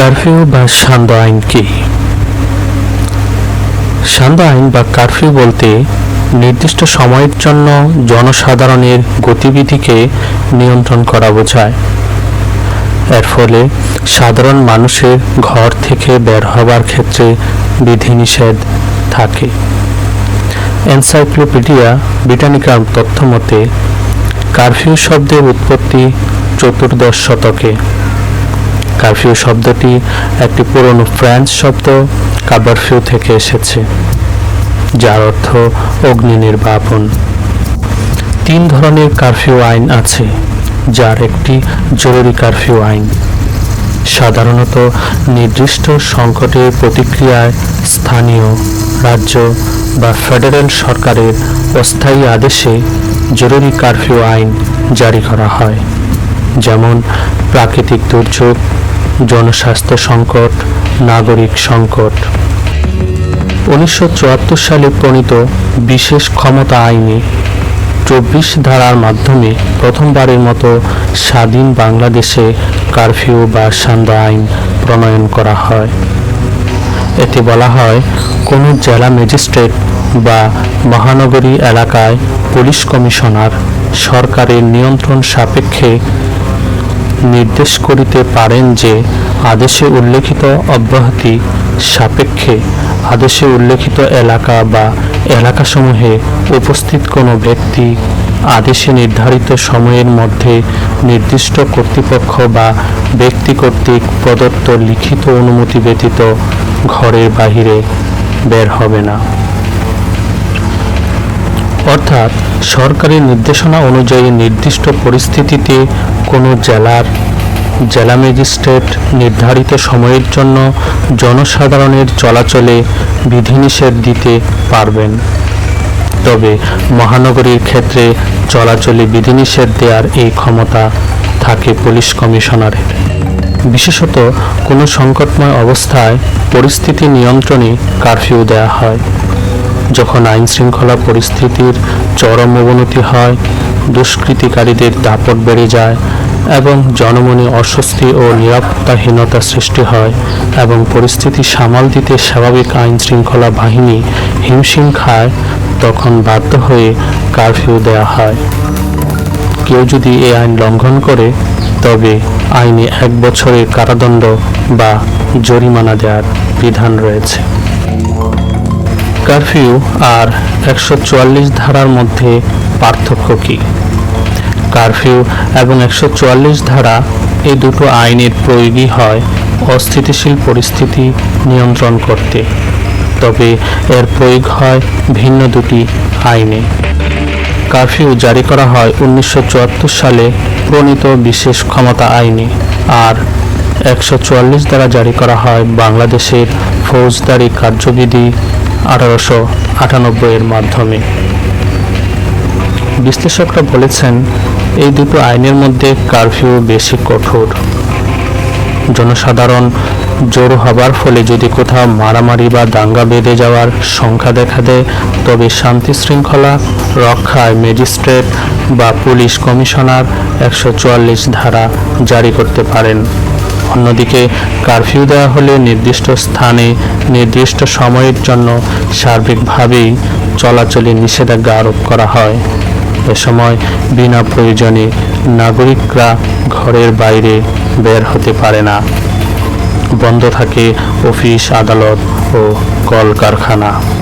Curfew বা সান্ধ্য আইন কি? সান্ধ্য আইন বা কারফিউ বলতে নির্দিষ্ট সময়ের জন্য জনসাধারণের গতিবিধিকে নিয়ন্ত্রণ করা বোঝায়। এর ফলে সাধারণ মানুষের ঘর থেকে বের হবার ক্ষেত্রে বিধিনিষেধ থাকে। এনসাইক্লোপিডিয়া ব্রিটানিকার তথ্য মতে কারফিউ শব্দের উৎপত্তি চতুর্দশ শতকে। কারফিউ শব্দটি একটি পুরনো ফ্রেঞ্চ শব্দ কাবারফিউ থেকে এসেছে, যার অর্থ অগ্নি নির্বাপন। তিন ধরনের কারফিউ আইন আছে, যার একটি জরুরি কারফিউ আইন। সাধারণত নির্দিষ্ট সংকটের প্রতিক্রিয়ায় স্থানীয় রাজ্য বা ফেডারেল সরকারের অস্থায়ী আদেশে জরুরি কারফিউ আইন জারি করা হয়, যেমন প্রাকৃতিক দুর্যোগ জনস্বাস্থ্য সংকট, নাগরিক সংকট। উনিশশো চুয়াত্তর সালে প্রণীত বিশেষ ক্ষমতা আইনে চব্বিশ ধারার মাধ্যমে প্রথমবারের মতো স্বাধীন বাংলাদেশে কারফিউ বা সান্ধ্য আইন প্রণয়ন করা হয়। এতে বলা হয়, কোনো জেলা ম্যাজিস্ট্রেট বা মহানগরী এলাকায় পুলিশ কমিশনার সরকারের নিয়ন্ত্রণ সাপেক্ষে নির্দেশ করিতে পারেন যে আদেশে উল্লেখিত অব্যাহতি সাপেক্ষে আদেশে উল্লেখিত এলাকা বা এলাকাসমূহে উপস্থিত কোনো ব্যক্তি আদেশে নির্ধারিত সময়ের মধ্যে নির্দিষ্ট কর্তৃপক্ষ বা ব্যক্তি কর্তৃক প্রদত্ত লিখিত অনুমতি ব্যতীত ঘরের বাহিরে বের হবে না। অর্থাৎ সরকারি নির্দেশনা অনুযায়ী নির্দিষ্ট পরিস্থিতিতে কোনো জেলার জেলা ম্যাজিস্ট্রেট নির্ধারিত সময়ের জন্য জনসাধারণের চলাচলে বিধিনিষেধ দিতে পারবেন। তবে মহানগরীর ক্ষেত্রে চলাচলে বিধিনিষেধ দেওয়ার এই ক্ষমতা থাকে পুলিশ কমিশনারের। বিশেষত কোনো সংকটময় অবস্থায় পরিস্থিতি নিয়ন্ত্রণে কারফিউ দেওয়া হয়। যখন আইন শৃঙ্খলা পরিস্থিতির চরম অবনতি হয়, দুষ্কৃতিকারীদের দাপট বেড়ে যায় এবং জনমনে অস্বস্তি ও নিরাপত্তাহীনতা সৃষ্টি হয় এবং পরিস্থিতি সামাল দিতে স্বাভাবিক আইন শৃঙ্খলা বাহিনী হিমশিম খায়, তখন বাধ্য হয়ে কারফিউ দেওয়া হয়। কেউ যদি এ আইন লঙ্ঘন করে, তবে আইনে এক বছরের কারাদণ্ড বা জরিমানা দেওয়ার বিধান রয়েছে। কারফিউ আর একশো চুয়াল্লিশ ধারার মধ্যে পার্থক্য কী? কারফিউ এবং একশো চুয়াল্লিশ ধারা এই দুটো আইনের প্রয়োগই হয় অস্থিতিশীল পরিস্থিতি নিয়ন্ত্রণ করতে। তবে এর প্রয়োগ হয় ভিন্ন দুটি আইনে। কারফিউ জারি করা হয় উনিশশো চুয়াত্তর সালে প্রণীত বিশেষ ক্ষমতা আইনে আর একশো চুয়াল্লিশ দ্বারা জারি করা হয় বাংলাদেশের ফৌজদারি কার্যবিধি আঠারোশো আটানব্বই এর মাধ্যমে। বিশ্লেষকরা বলেছেন, এই দুটো আইনের মধ্যে কারফিউ বেশি কঠোর। জনসাধারণ জোর হবার ফলে যদি কোথাও মারামারি বা দাঙ্গা বেঁধে যাওয়ার সংখ্যা দেখা দেয়, তবে শান্তি শৃঙ্খলা রক্ষায় ম্যাজিস্ট্রেট বা পুলিশ কমিশনার একশো চুয়াল্লিশ ধারা জারি করতে পারেন। অন্যদিকে কারফিউ দেওয়া হলে নির্দিষ্ট স্থানে নির্দিষ্ট সময়ের জন্য সার্বিকভাবেই চলাচলে নিষেধাজ্ঞা আরোপ করা হয়। এ সময় বিনা প্রয়োজনে নাগরিকরা ঘরের বাইরে বের হতে পারে না। বন্ধ থাকে অফিস, আদালত ও কলকারখানা।